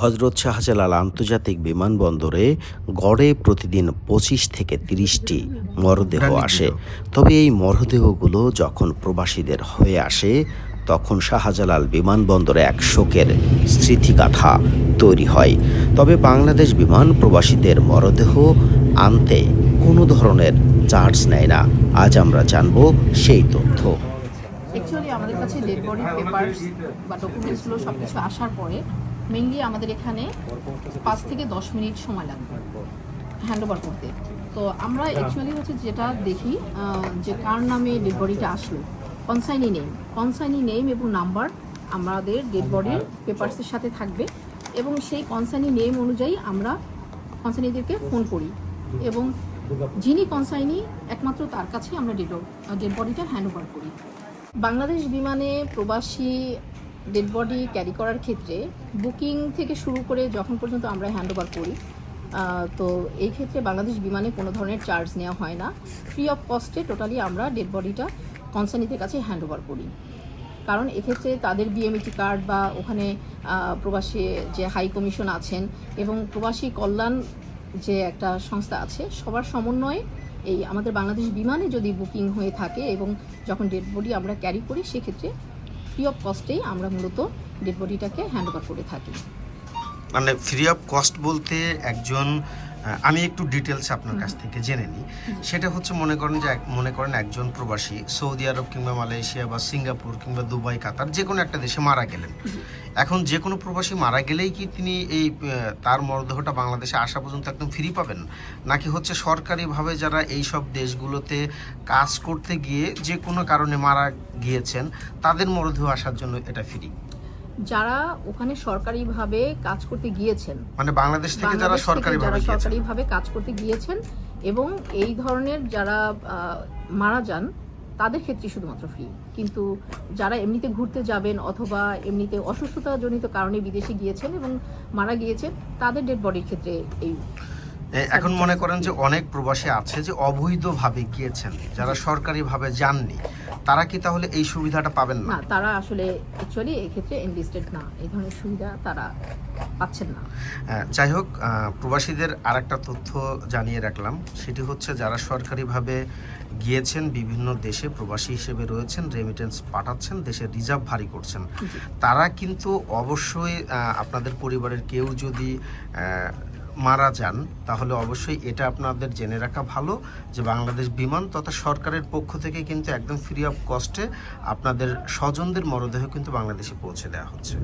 হজরত শাহজালাল আন্তর্জাতিক বিমানবন্দরে গড়ে প্রতিদিন পঁচিশ থেকে তিরিশটি মরদেহ আসে। তবে এই মরদেহগুলো যখন প্রবাসীদের হয়ে আসে তখন শাহজালাল বিমানবন্দরে এক শোকের স্মৃতিগাথা তৈরি হয়। তবে বাংলাদেশ বিমান প্রবাসীদের মরদেহ আনতে কোনো ধরনের চার্জ নেয় না। আজ আমরা জানব সেই তথ্য। অ্যাকচুয়ালি আমাদের কাছে ডেড বডি পেপারস বা ডকুমেন্টসগুলো সব কিছু আসার পরে মেইনলি আমাদের এখানে পাঁচ থেকে দশ মিনিট সময় লাগবে হ্যান্ড ওভার করতে। তো আমরা অ্যাকচুয়ালি হচ্ছে যেটা দেখি যে কার নামে ডেড বডিটা আসলো কনসাইনি নেম কনসাইনি নেম এবং নাম্বার আমাদের ডেড বডির পেপারসের সাথে থাকবে এবং সেই কনসাইনি নেম অনুযায়ী আমরা কনসাইনিদেরকে ফোন করি এবং যিনি কনসাইনি একমাত্র তার কাছে আমরা ডেড ডেড বডিটা হ্যান্ড ওভার করি। বাংলাদেশ বিমানে প্রবাসী ডেড বডি ক্যারি করার ক্ষেত্রে বুকিং থেকে শুরু করে যখন পর্যন্ত আমরা হ্যান্ড ওভার করি তো এই ক্ষেত্রে বাংলাদেশ বিমানে কোনো ধরনের চার্জ নেওয়া হয় না। ফ্রি অফ কস্টে টোটালি আমরা ডেড বডিটা কনসার্নিদের কাছে হ্যান্ড ওভার করি। কারণ এক্ষেত্রে তাদের বিএমইটি কার্ড বা ওখানে প্রবাসী যে হাই কমিশন আছেন এবং প্রবাসী কল্যাণ যে একটা সংস্থা আছে, সবার সমন্বয়ে এই আমাদের বাংলাদেশ বিমানে যদি বুকিং হয়ে থাকে এবং যখন ডেড বডি আমরা ক্যারি করি, সেক্ষেত্রে ফ্রি অফ কস্টেই আমরা মূলত ডেড বডিটাকে হ্যান্ড ওভার করে থাকি। মানে ফ্রি অফ কস্ট বলতে একজন আমি একটু ডিটেলস আপনার কাছ থেকে জেনে নিই। সেটা হচ্ছে মনে করেন যে মনে করেন একজন প্রবাসী সৌদি আরব কিংবা মালয়েশিয়া বা সিঙ্গাপুর কিংবা দুবাই কাতার যে কোনো একটা দেশে মারা গেলেন। এখন যে কোনো প্রবাসী মারা গেলেই কি তিনি এই তার মরদেহটা বাংলাদেশে আসা পর্যন্ত একদম ফ্রি পাবেন? নাকি হচ্ছে সরকারিভাবে যারা এই সব দেশগুলোতে কাজ করতে গিয়ে যে কোনো কারণে মারা গিয়েছেন তাদের মরদেহ আসার জন্য এটা ফ্রি যারা ওখানে সরকারিভাবে কাজ করতে গিয়েছেন। মানে বাংলাদেশ থেকে যারা সরকারিভাবে সরকারিভাবে কাজ করতে গিয়েছেন এবং এই ধরনের যারা মারা যান তাদের ক্ষেত্রে শুধুমাত্র ফ্রি কিন্তু যারা এমনিতে ঘুরতে যাবেন অথবা এমনিতে অসুস্থতাজনিত কারণে বিদেশে গিয়েছেন এবং মারা গিয়েছেন তাদের ডেড বডির ক্ষেত্রে এই এখন মনে করেন যে অনেক প্রবাসী আছে যে অবৈধভাবে গিয়েছেন যারা সরকারিভাবে যাননি তারা কি তাহলে এই সুবিধাটা পাবেন না? তারা আসলে অ্যাকচুয়ালি এক্ষেত্রে এনলিস্টেড না এই ধরনের সুবিধা তারা পাচ্ছেন না। যাই হোক প্রবাসীদের আর একটা তথ্য জানিয়ে রাখলাম সেটি হচ্ছে যারা সরকারিভাবে গিয়েছেন বিভিন্ন দেশে প্রবাসী হিসেবে রয়েছেন রেমিটেন্স পাঠাচ্ছেন দেশে রিজার্ভ ভারী করছেন তারা কিন্তু অবশ্যই আপনাদের পরিবারের কেউ যদি মারা যান, তাহলে অবশ্যই এটা আপনাদের জেনে রাখা ভালো যে বাংলাদেশ বিমান তথা সরকারের পক্ষ থেকে কিন্তু একদম ফ্রি অফ কস্টে আপনাদের স্বজনদের মরদেহ কিন্তু বাংলাদেশে পৌঁছে দেওয়া হচ্ছে।